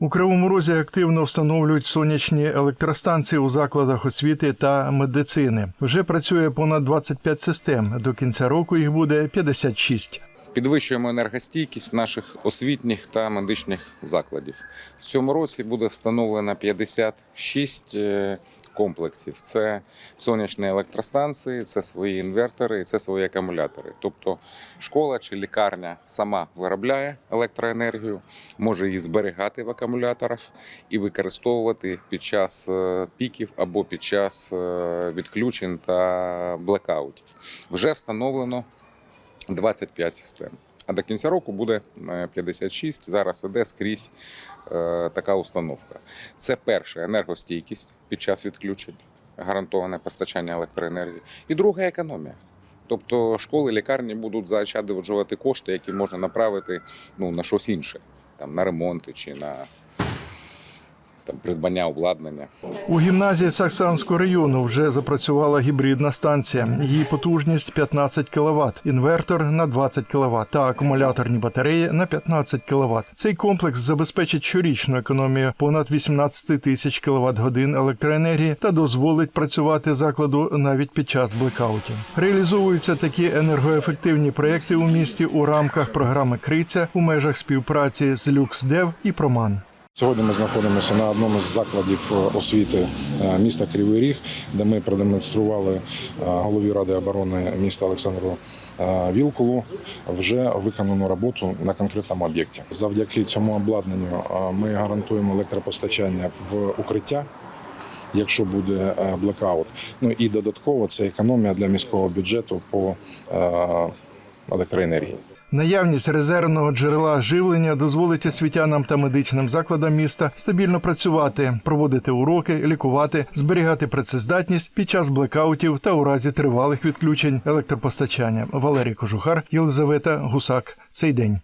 У Кривому Розі активно встановлюють сонячні електростанції у закладах освіти та медицини. Вже працює понад 25 систем. До кінця року їх буде 56. Підвищуємо енергостійкість наших освітніх та медичних закладів. В цьому році буде встановлено 56 е, комплексів. Це сонячні електростанції, це свої інвертори, це свої акумулятори. Тобто школа чи лікарня сама виробляє електроенергію, може її зберігати в акумуляторах і використовувати під час е, піків або під час е, відключень та блекаутів. Вже встановлено 25 систем. А до кінця року буде е, 56. Зараз іде скрізь е, така установка. Це перше енергостійкість під час відключень, гарантоване постачання електроенергії. І друге економія. Тобто школи, лікарні будуть заощаджувати кошти, які можна направити ну, на щось інше, там, на ремонти чи на там, придбання обладнання. У гімназії Саксанського району вже запрацювала гібридна станція. Її потужність 15 кВт, інвертор на 20 кВт та акумуляторні батареї на 15 кВт. Цей комплекс забезпечить щорічну економію понад 18 тисяч кВт годин електроенергії та дозволить працювати закладу навіть під час блекаутів. Реалізовуються такі енергоефективні проекти у місті у рамках програми Криця у межах співпраці з LuxDev і Проман. Сьогодні ми знаходимося на одному з закладів е, освіти е, міста Кривий Ріг, де ми продемонстрували е, голові ради оборони міста Олександру Вілкулу вже виконану роботу на конкретному об'єкті. Завдяки цьому обладнанню ми гарантуємо електропостачання в укриття. Якщо буде блекаут, ну і додатково це економія для міського бюджету по електроенергії. Наявність резервного джерела живлення дозволить освітянам та медичним закладам міста стабільно працювати, проводити уроки, лікувати, зберігати працездатність під час блекаутів та у разі тривалих відключень електропостачання. Валерій Кожухар, Єлизавета Гусак. Цей день.